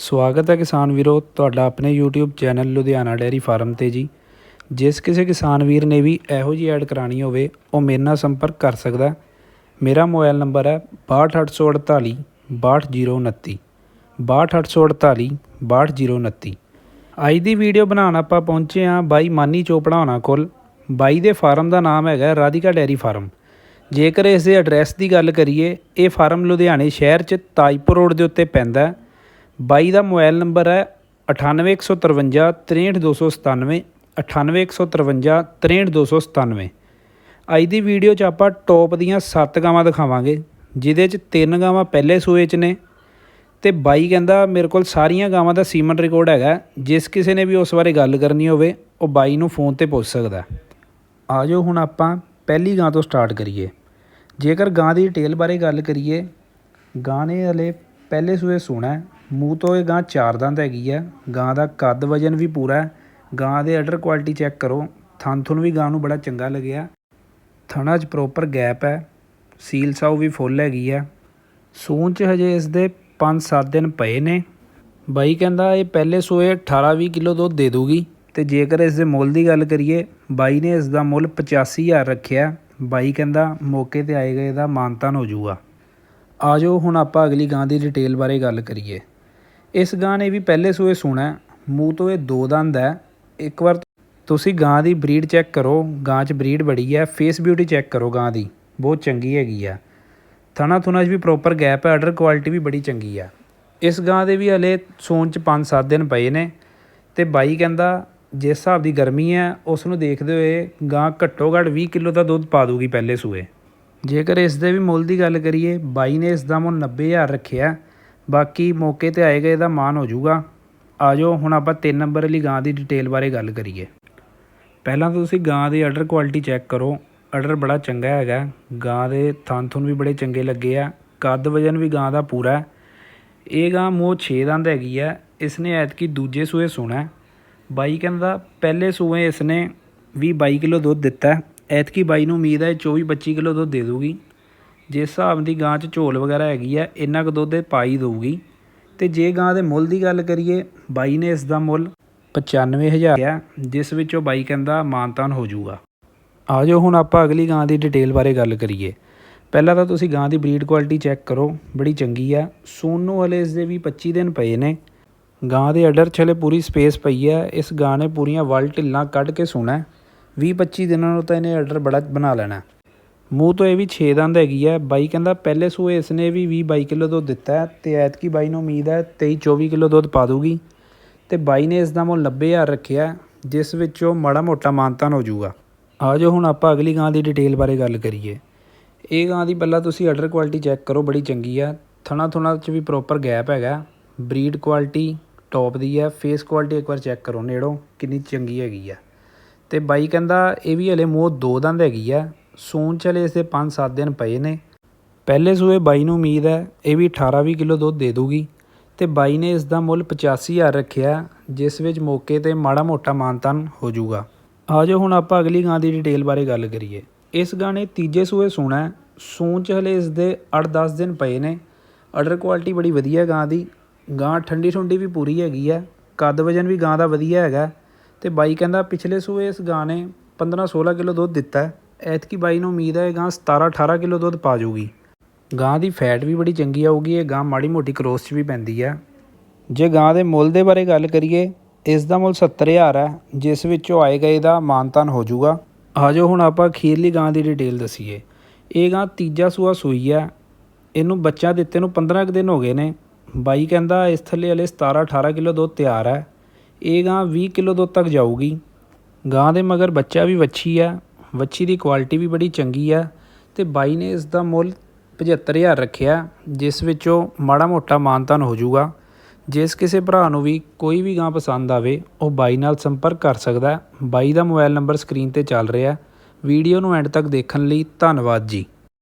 ਸਵਾਗਤ ਹੈ ਕਿਸਾਨ ਵੀਰੋ, ਤੁਹਾਡਾ ਆਪਣੇ YouTube channel Ludhiana dairy farm ਤੇ ਜੀ। ਜਿਸ ਕਿਸੇ ਕਿਸਾਨ ਵੀਰ ਨੇ ਵੀ ਇਹੋ ਜਿਹੀ ਐਡ ਕਰਾਣੀ ਹੋਵੇ, ਉਹ ਮੇਰੇ ਨਾਲ ਸੰਪਰਕ ਕਰ ਸਕਦਾ ਮੇਰਾ ਮੋਬਾਈਲ ਨੰਬਰ ਹੈ 62848 62029 62848 62029 ਅੱਜ ਦੀ ਵੀਡੀਓ ਬਣਾਉਣ ਆਪਾਂ ਪਹੁੰਚੇ ਹਾਂ ਬਾਈ ਮਾਨੀ ਚੋਪੜਾ ਹੋਣਾ ਕੋਲ। ਬਾਈ ਦੇ ਫਾਰਮ ਦਾ ਨਾਮ ਹੈਗਾ ਰਾਧਿਕਾ ਡੇਅਰੀ ਫਾਰਮ। ਜੇਕਰ ਇਸ ਦੇ ਐਡਰੈਸ ਦੀ ਗੱਲ ਕਰੀਏ, ਇਹ ਫਾਰਮ ਲੁਧਿਆਣੇ ਸ਼ਹਿਰ 'ਚ ਤਾਜਪੁਰ ਰੋਡ ਦੇ ਉੱਤੇ ਪੈਂਦਾ ਹੈ। ਬਾਈ ਦਾ ਮੋਬਾਈਲ ਨੰਬਰ ਹੈ 98153 63297 98153 63297 ਅੱਜ ਦੀ ਵੀਡੀਓ 'ਚ ਆਪਾਂ ਟੌਪ ਦੀਆਂ 7 ਗਾਵਾਂ ਦਿਖਾਵਾਂਗੇ, ਜਿਹਦੇ 'ਚ ਤਿੰਨ ਗਾਵਾਂ ਪਹਿਲੇ ਸੂਏ 'ਚ ਨੇ ਤੇ ਬਾਈ ਕਹਿੰਦਾ ਮੇਰੇ ਕੋਲ ਸਾਰੀਆਂ ਗਾਵਾਂ ਦਾ ਸੀਮਨ ਰਿਕਾਰਡ ਹੈਗਾ, ਜਿਸ ਕਿਸੇ ਨੇ ਵੀ ਉਸ ਬਾਰੇ ਗੱਲ ਕਰਨੀ ਹੋਵੇ, ਉਹ ਬਾਈ ਨੂੰ ਫੋਨ ਤੇ ਪੁੱਛ ਸਕਦਾ ਆ ਜਾਓ ਹੁਣ ਆਪਾਂ ਪਹਿਲੀ ਗਾਂ ਤੋਂ ਸਟਾਰਟ ਕਰੀਏ। ਜੇਕਰ ਗਾਂ ਦੀ ਡਿਟੇਲ ਬਾਰੇ ਗੱਲ ਕਰੀਏ, ਗਾਂ ਨੇ ਹਲੇ ਪਹਿਲੇ ਸੂਏ ਸੋਣਾ ਮੂੰਹ ਤੋਂ ਇਹ ਗਾਂ ਚਾਰ ਦੰਦ ਹੈਗੀ ਹੈ ਗਾਂ ਦਾ ਕੱਦ ਵਜਨ ਵੀ ਪੂਰਾ ਗਾਂ ਦੇ ਅਡਰ ਕੁਆਲਿਟੀ ਚੈੱਕ ਕਰੋ, ਥਣ ਥੁਣ ਵੀ ਗਾਂ ਨੂੰ ਬੜਾ ਚੰਗਾ ਲੱਗਿਆ। ਥਣਾ 'ਚ ਪ੍ਰੋਪਰ ਗੈਪ ਹੈ ਸੀਲ ਸਾਊ ਵੀ ਫੁੱਲ ਹੈਗੀ ਹੈ ਸੂਣ 'ਚ ਹਜੇ ਇਸ ਦੇ 5-7 ਦਿਨ ਪਏ ਨੇ। ਬਾਈ ਕਹਿੰਦਾ ਇਹ ਪਹਿਲੇ ਸੋਏ 18-20 ਕਿਲੋ ਦੁੱਧ ਦੇ ਦੂਗੀ। ਤੇ ਜੇਕਰ ਇਸ ਦੇ ਮੁੱਲ ਦੀ ਗੱਲ ਕਰੀਏ, ਬਾਈ ਨੇ ਇਸ ਦਾ ਮੁੱਲ 85000 ਰੱਖਿਆ। ਬਾਈ ਕਹਿੰਦਾ ਮੌਕੇ ਤੇ ਆਏਗਾ ਇਹਦਾ ਮਾਨਤਾਨ ਹੋ ਜਾਊਗਾ। ਆ ਜਾਓ, ਹੁਣ ਆਪਾਂ ਅਗਲੀ ਗਾਂ ਦੀ ਡਿਟੇਲ ਬਾਰੇ ਗੱਲ ਕਰੀਏ। ਇਸ ਗਾਂ ਨੇ ਵੀ ਪਹਿਲੇ ਸੂਏ ਸੋਣਾ, ਮੂੰਹ ਤੋਂ ਇਹ ਦੋ ਦੰਦ ਹੈ ਇੱਕ ਵਾਰ ਤੁਸੀਂ ਗਾਂ ਦੀ ਬਰੀਡ ਚੈੱਕ ਕਰੋ, ਗਾਂ 'ਚ ਬਰੀਡ ਬੜੀ ਹੈ ਫੇਸ ਬਿਊਟੀ ਚੈੱਕ ਕਰੋ ਗਾਂ ਦੀ, ਬਹੁਤ ਚੰਗੀ ਹੈਗੀ ਆ ਥਣਾ ਥੁਣਾ 'ਚ ਵੀ ਪ੍ਰੋਪਰ ਗੈਪ ਹੈ ਆਰਡਰ ਕੁਆਲਿਟੀ ਵੀ ਬੜੀ ਚੰਗੀ ਆ ਇਸ ਗਾਂ ਦੇ ਵੀ ਹਲੇ ਸੂਣ 'ਚ 5-7 ਦਿਨ ਪਏ ਨੇ, ਤੇ ਬਾਈ ਕਹਿੰਦਾ, ਜਿਸ ਹਿਸਾਬ ਦੀ ਗਰਮੀ ਹੈ ਉਸ ਨੂੰ ਦੇਖਦੇ ਹੋਏ ਗਾਂ ਘੱਟੋ ਘੱਟ 20 ਕਿਲੋ ਦਾ ਦੁੱਧ ਪਾ ਦੂਗੀ ਪਹਿਲੇ ਸੂਏ। ਜੇਕਰ ਇਸ ਦੇ ਵੀ ਮੁੱਲ ਦੀ ਗੱਲ ਕਰੀਏ, ਬਾਈ ਨੇ ਇਸ ਦਾ ਮੁੱਲ 90000 ਰੱਖਿਆ ਬਾਕੀ ਮੌਕੇ ਤੇ ਆਏਗਾ ਇਹਦਾ ਮਾਣ ਹੋ ਜਾਊਗਾ। ਆ ਜਾਓ ਹੁਣ ਆਪਾਂ 3 ਨੰਬਰ ਵਾਲੀ ਗਾਂ ਦੀ ਡਿਟੇਲ ਬਾਰੇ ਗੱਲ ਕਰੀਏ। ਪਹਿਲਾਂ ਤਾਂ ਤੁਸੀਂ ਗਾਂ ਦੀ ਆਰਡਰ ਕੁਆਲਿਟੀ ਚੈੱਕ ਕਰੋ। ਆਰਡਰ ਬੜਾ ਚੰਗਾ ਹੈਗਾ। ਗਾਂ ਦੇ ਥਣ ਥੁਣ ਵੀ ਬੜੇ ਚੰਗੇ ਲੱਗੇ ਆ। ਕੱਦ ਵਜਨ ਵੀ ਗਾਂ ਦਾ ਪੂਰਾ ਹੈ। ਇਹ ਗਾਂ ਮੋਹ 6 ਦੰਦ ਹੈਗੀ ਆ। ਇਸ ਨੇ ਐਤਕੀ ਦੂਜੇ ਸੂਏ ਸੋਣਾ ਬਾਈ ਕਹਿੰਦਾ, ਪਹਿਲੇ ਸੂਏ ਇਸ ਨੇ 20 22 ਕਿਲੋ ਦੁੱਧ ਦਿੱਤਾ ਐਤਕੀ ਬਾਈ ਨੂੰ ਉਮੀਦ ਹੈ 24 25 ਕਿਲੋ ਦੁੱਧ ਦੇ ਦੂਗੀ। ਜਿਸ ਹਿਸਾਬ ਦੀ ਗਾਂ 'ਚ ਝੋਲ ਵਗੈਰਾ ਹੈਗੀ ਆ, ਇੰਨਾ ਕੁ ਦੁੱਧ ਇਹ ਪਾ ਦਊਗੀ। ਅਤੇ ਜੇ ਗਾਂ ਦੇ ਮੁੱਲ ਦੀ ਗੱਲ ਕਰੀਏ, ਬਾਈ ਨੇ ਇਸ ਦਾ ਮੁੱਲ 95000 ਹੈ ਜਿਸ ਵਿੱਚੋਂ ਬਾਈ ਕਹਿੰਦਾ ਮਾਨਤਾਨ ਹੋ ਜਾਊਗਾ। ਆ ਜਾਓ ਹੁਣ ਆਪਾਂ ਅਗਲੀ ਗਾਂ ਦੀ ਡਿਟੇਲ ਬਾਰੇ ਗੱਲ ਕਰੀਏ। ਪਹਿਲਾਂ ਤਾਂ ਤੁਸੀਂ ਗਾਂ ਦੀ ਬਰੀਡ ਕੁਆਲਿਟੀ ਚੈੱਕ ਕਰੋ, ਬੜੀ ਚੰਗੀ ਆ। ਸੂਣ ਨੂੰ ਹਲੇ ਇਸ ਦੇ ਵੀ 25 ਦਿਨ ਪਏ ਨੇ। ਗਾਂ ਦੇ ਅਡਰ ਛਲੇ ਪੂਰੀ ਸਪੇਸ ਪਈ ਹੈ ਇਸ ਗਾਂ ਨੇ ਪੂਰੀਆਂ ਵਲ ਢਿੱਲਾਂ ਕੱਢ ਕੇ ਸੋਣਾ। 20 25 ਦਿਨਾਂ ਨੂੰ ਤਾਂ ਇਹਨੇ ਅਡਰ ਬੜਾ ਬਣਾ ਲੈਣਾ। ਮੂੰਹ ਤੋਂ ਇਹ ਵੀ 6 ਦੰਦ ਹੈਗੀ ਹੈ ਬਾਈ ਕਹਿੰਦਾ ਪਹਿਲੇ ਸੂਏ ਇਸ ਨੇ ਵੀ 20 22 ਕਿਲੋ ਦੁੱਧ ਦਿੱਤਾ ਹੈ ਤੇ ਐਤਕੀ ਬਾਈ ਨੂੰ ਉਮੀਦ ਹੈ 23 24 ਕਿਲੋ ਦੁੱਧ ਪਾ ਦੂਗੀ ਤੇ ਬਾਈ ਨੇ ਇਸ ਦਾ ਮੁੱਲ 90000 ਰੱਖਿਆ ਹੈ, ਜਿਸ ਵਿੱਚੋਂ ਮਾੜਾ ਮੋਟਾ ਮਾਨਤਾਨ ਹੋ ਜਾਊਗਾ। ਆ ਜਾਓ ਹੁਣ ਆਪਾਂ ਅਗਲੀ ਗਾਂ ਦੀ ਡਿਟੇਲ ਬਾਰੇ ਗੱਲ ਕਰੀਏ। ਇਹ ਗਾਂ ਦੀ ਪਹਿਲਾਂ ਤੁਸੀਂ ਆਰਡਰ ਕੁਆਲਿਟੀ ਚੈੱਕ ਕਰੋ ਬੜੀ ਚੰਗੀ ਆ। ਥਣਾ ਥੁਣਾ 'ਚ ਵੀ ਪ੍ਰੋਪਰ ਗੈਪ ਹੈਗਾ। ਬਰੀਡ ਕੁਆਲਿਟੀ ਟੌਪ ਦੀ ਹੈ ਫੇਸ ਕੁਆਲਿਟੀ ਇੱਕ ਵਾਰ ਚੈੱਕ ਕਰੋ ਨੇੜੋਂ ਕਿੰਨੀ ਚੰਗੀ ਹੈਗੀ ਆ। ਤੇ ਬਾਈ ਕਹਿੰਦਾ ਇਹ ਵੀ ਹਲੇ ਮੂੰਹ ਦੋ ਦੰਦ ਹੈਗੀ ਆ। ਸੂਣ ਚਲੇ ਇਸਦੇ 5-7 ਦਿਨ ਪਏ ਨੇ। ਪਹਿਲੇ ਸੂਏ ਬਾਈ ਨੂੰ ਉਮੀਦ ਹੈ, ਇਹ ਵੀ 18-20 ਕਿਲੋ ਦੁੱਧ ਦੇ ਦੂਗੀ। ਤੇ ਬਾਈ ਨੇ ਇਸ ਦਾ ਮੁੱਲ 85000 ਰੱਖਿਆ, ਜਿਸ ਵਿੱਚ ਮੌਕੇ ਤੇ ਮਾੜਾ ਮੋਟਾ ਮਾਨਤਨ ਹੋ ਜਾਊਗਾ। ਆ ਜਾਓ ਹੁਣ ਆਪਾਂ ਅਗਲੀ ਗਾਂ ਦੀ ਡਿਟੇਲ ਬਾਰੇ ਗੱਲ ਕਰੀਏ। ਇਸ ਗਾਂ ਨੇ ਤੀਜੇ ਸੂਏ ਸੂਣਾ ਹੈ। ਹਲੇ ਇਸ ਦੇ 8-10 ਦਿਨ ਪਏ ਨੇ। ਆਰਡਰ ਕੁਆਲਿਟੀ ਬੜੀ ਵਧੀਆ ਗਾਂ ਦੀ। ਗਾਂ ਠੰਡੀ ਠੁੰਡੀ ਵੀ ਪੂਰੀ ਹੈਗੀ ਹੈ। ਕੱਦ ਵਜਨ ਵੀ ਗਾਂ ਦਾ ਵਧੀਆ ਹੈਗਾ। ਤੇ ਬਾਈ ਕਹਿੰਦਾ ਪਿਛਲੇ ਸੂਏ ਇਸ ਗਾਂ ਨੇ 15-16 ਕਿਲੋ ਦੁੱਧ ਦਿੱਤਾ ਐਤਕੀ ਬਾਈ ਨੂੰ ਉਮੀਦ ਹੈ ਇਹ ਗਾਂ 17-18 ਕਿਲੋ ਦੁੱਧ ਪਾ ਜਾਊਗੀ ਗਾਂ ਦੀ ਫੈਟ ਵੀ ਬੜੀ ਚੰਗੀ ਆਊਗੀ, ਇਹ ਗਾਂ ਮਾੜੀ ਮੋਟੀ ਕ੍ਰੋਸ 'ਚ ਵੀ ਪੈਂਦੀ ਆ। ਜੇ ਗਾਂ ਦੇ ਮੁੱਲ ਦੇ ਬਾਰੇ ਗੱਲ ਕਰੀਏ, ਇਸ ਦਾ ਮੁੱਲ 70000 ਹੈ, ਜਿਸ ਵਿੱਚੋਂ ਆਏਗਾ ਦਾ ਮਾਨਤਾਨ ਹੋ ਜਾਊਗਾ ਆ ਜਾਓ ਹੁਣ ਆਪਾਂ ਅਖੀਰਲੀ ਗਾਂ ਦੀ ਡਿਟੇਲ ਦਸੀਏ। ਇਹ ਗਾਂ ਤੀਜਾ ਸੂਆ ਸੂਈ ਹੈ ਇਹਨੂੰ ਬੱਚਾ ਦਿੱਤੇ ਨੂੰ 15 ਕੁ ਦਿਨ ਹੋ ਗਏ ਨੇ। ਬਾਈ ਕਹਿੰਦਾ ਇਸ ਥੱਲੇ ਹਲੇ 17 18 ਕਿਲੋ ਦੁੱਧ ਤਿਆਰ ਹੈ। ਇਹ ਗਾਂ 20 ਕਿਲੋ ਦੁੱਧ ਤੱਕ ਜਾਊਗੀ। ਗਾਂ ਦੇ ਮਗਰ ਬੱਚਾ ਵੀ ਵੱਛੀ ਆ। ਵੱਛੀ ਦੀ ਕੁਆਲਿਟੀ ਵੀ ਬੜੀ ਚੰਗੀ ਆ ਅਤੇ ਬਾਈ ਨੇ ਇਸ ਦਾ ਮੁੱਲ 75000 ਰੱਖਿਆ, ਜਿਸ ਵਿੱਚੋਂ ਮਾੜਾ ਮੋਟਾ ਮਾਨਤਾਨ ਹੋ ਜਾਊਗਾ। ਜਿਸ ਕਿਸੇ ਭਰਾ ਨੂੰ ਵੀ ਕੋਈ ਵੀ ਗਾਂ ਪਸੰਦ ਆਵੇ, ਉਹ ਬਾਈ ਨਾਲ ਸੰਪਰਕ ਕਰ ਸਕਦਾ ਬਾਈ ਦਾ ਮੋਬਾਈਲ ਨੰਬਰ ਸਕਰੀਨ ਤੇ ਚੱਲ ਰਿਹਾ ਵੀਡੀਓ ਨੂੰ ਐਂਡ ਤੱਕ ਦੇਖਣ ਲਈ ਧੰਨਵਾਦ ਜੀ।